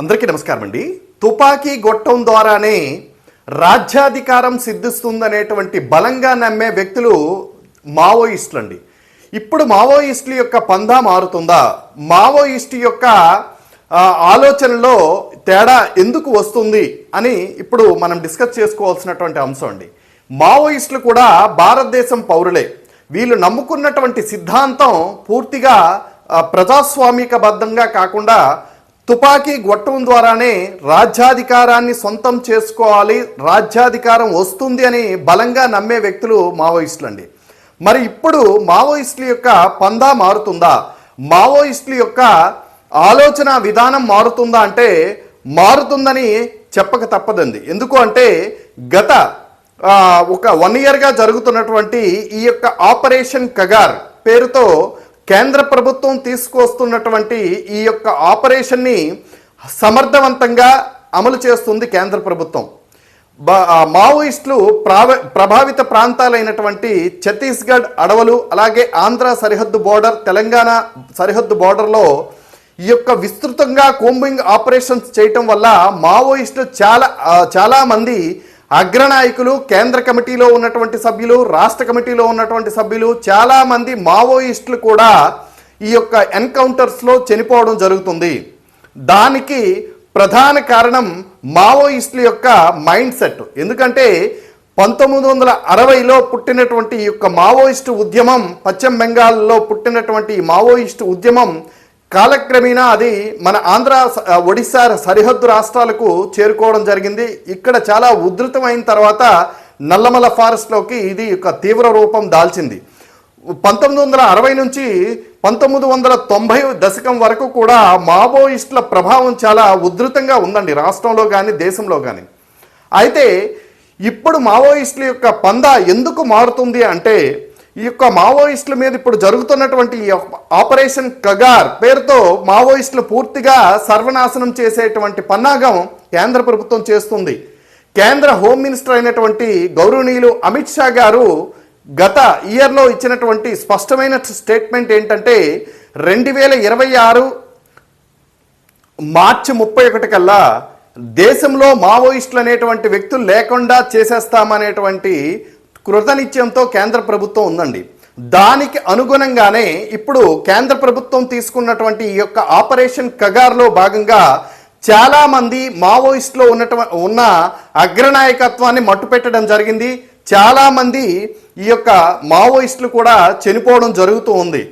అందరికీ నమస్కారం అండి. తుపాకీ గొట్టం ద్వారానే రాజ్యాధికారం సిద్ధిస్తుందనేటువంటి బలంగా నమ్మే వ్యక్తులు మావోయిస్టులు అండి ఇప్పుడు మావోయిస్టుల యొక్క పందా మారుతుందా? మావోయిస్టు యొక్క ఆలోచనలో తేడా ఎందుకు వస్తుంది అని ఇప్పుడు మనం డిస్కస్ చేసుకోవాల్సినటువంటి అంశం అండి. మావోయిస్టులు కూడా భారతదేశం పౌరులే. వీళ్ళు నమ్ముకున్నటువంటి సిద్ధాంతం పూర్తిగా ప్రజాస్వామికబద్ధంగా కాకుండా తుపాకీ గొట్టం ద్వారానే రాజ్యాధికారాన్ని సొంతం చేసుకోవాలి రాజ్యాధికారం వస్తుంది అని బలంగా నమ్మే వ్యక్తులు మావోయిస్టులు అండి మరి ఇప్పుడు మావోయిస్టుల యొక్క పందా మారుతుందా? మావోయిస్టుల యొక్క ఆలోచన విధానం మారుతుందా అంటే మారుతుందని చెప్పక తప్పదండి. ఎందుకు అంటే గత ఒక వన్ ఇయర్గా జరుగుతున్నటువంటి ఈ యొక్క ఆపరేషన్ కగార్ పేరుతో కేంద్ర ప్రభుత్వం తీసుకువస్తున్నటువంటి ఈ యొక్క ఆపరేషన్ని సమర్థవంతంగా అమలు చేస్తుంది కేంద్ర ప్రభుత్వం. బా- మావోయిస్టులు ప్రావ ప్రభావిత ప్రాంతాలైనటువంటి ఛత్తీస్గఢ్ అడవులు అలాగే ఆంధ్ర సరిహద్దు బోర్డర్ తెలంగాణ సరిహద్దు బోర్డర్లో ఈ యొక్క విస్తృతంగా కోంబింగ్ ఆపరేషన్స్ చేయటం వల్ల మావోయిస్టులు చాలా చాలామంది అగ్రనాయకులు కేంద్ర కమిటీలో ఉన్నటువంటి సభ్యులు రాష్ట్ర కమిటీలో ఉన్నటువంటి సభ్యులు చాలామంది మావోయిస్టులు కూడా ఈ యొక్క ఎన్కౌంటర్స్లో చనిపోవడం జరుగుతుంది. దానికి ప్రధాన కారణం మావోయిస్టుల యొక్క మైండ్ సెట్. ఎందుకంటే పంతొమ్మిది వందల అరవైలో పుట్టినటువంటి ఈ యొక్క మావోయిస్టు ఉద్యమం పశ్చిమ బెంగాల్లో పుట్టినటువంటి ఈ మావోయిస్టు ఉద్యమం కాలక్రమేణా అది మన ఆంధ్ర ఒడిశా సరిహద్దు రాష్ట్రాలకు చేరుకోవడం జరిగింది. ఇక్కడ చాలా ఉధృతమైన తర్వాత నల్లమల ఫారెస్ట్లోకి ఇది ఒక తీవ్ర రూపం దాల్చింది. పంతొమ్మిది వందల అరవై నుంచి పంతొమ్మిది వందల తొంభై దశకం వరకు కూడా మావోయిస్టుల ప్రభావం చాలా ఉధృతంగా ఉందండి రాష్ట్రంలో కానీ దేశంలో కానీ అయితే ఇప్పుడు మావోయిస్టుల యొక్క పందా ఎందుకు మారుతుంది అంటే ఈ యొక్క మావోయిస్టుల మీద ఇప్పుడు జరుగుతున్నటువంటి ఈ ఆపరేషన్ కగార్ పేరుతో మావోయిస్టులు పూర్తిగా సర్వనాశనం చేసేటువంటి పన్నాగం కేంద్ర ప్రభుత్వం చేస్తుంది. కేంద్ర హోమ్ మినిస్టర్ అయినటువంటి గౌరవనీయులు అమిత్ షా గారు గత ఇయర్లో ఇచ్చినటువంటి స్పష్టమైన స్టేట్మెంట్ ఏంటంటే రెండు వేల ఇరవై ఆరు మార్చి ముప్పై ఒకటి కల్లా దేశంలో మావోయిస్టులు అనేటువంటి వ్యక్తులు లేకుండా చేసేస్తామనేటువంటి కృతనిత్యంతో కేంద్ర ప్రభుత్వం ఉందండి. దానికి అనుగుణంగానే ఇప్పుడు కేంద్ర ప్రభుత్వం తీసుకున్నటువంటి ఈ యొక్క ఆపరేషన్ కగార్లో భాగంగా చాలామంది మావోయిస్ట్లో మావోయిస్టులో ఉన్నటువంటి ఉన్న అగ్రనాయకత్వాన్ని మట్టుపెట్టడం జరిగింది. చాలామంది ఈ యొక్క మావోయిస్టులు కూడా చనిపోవడం జరుగుతూ ఉంది.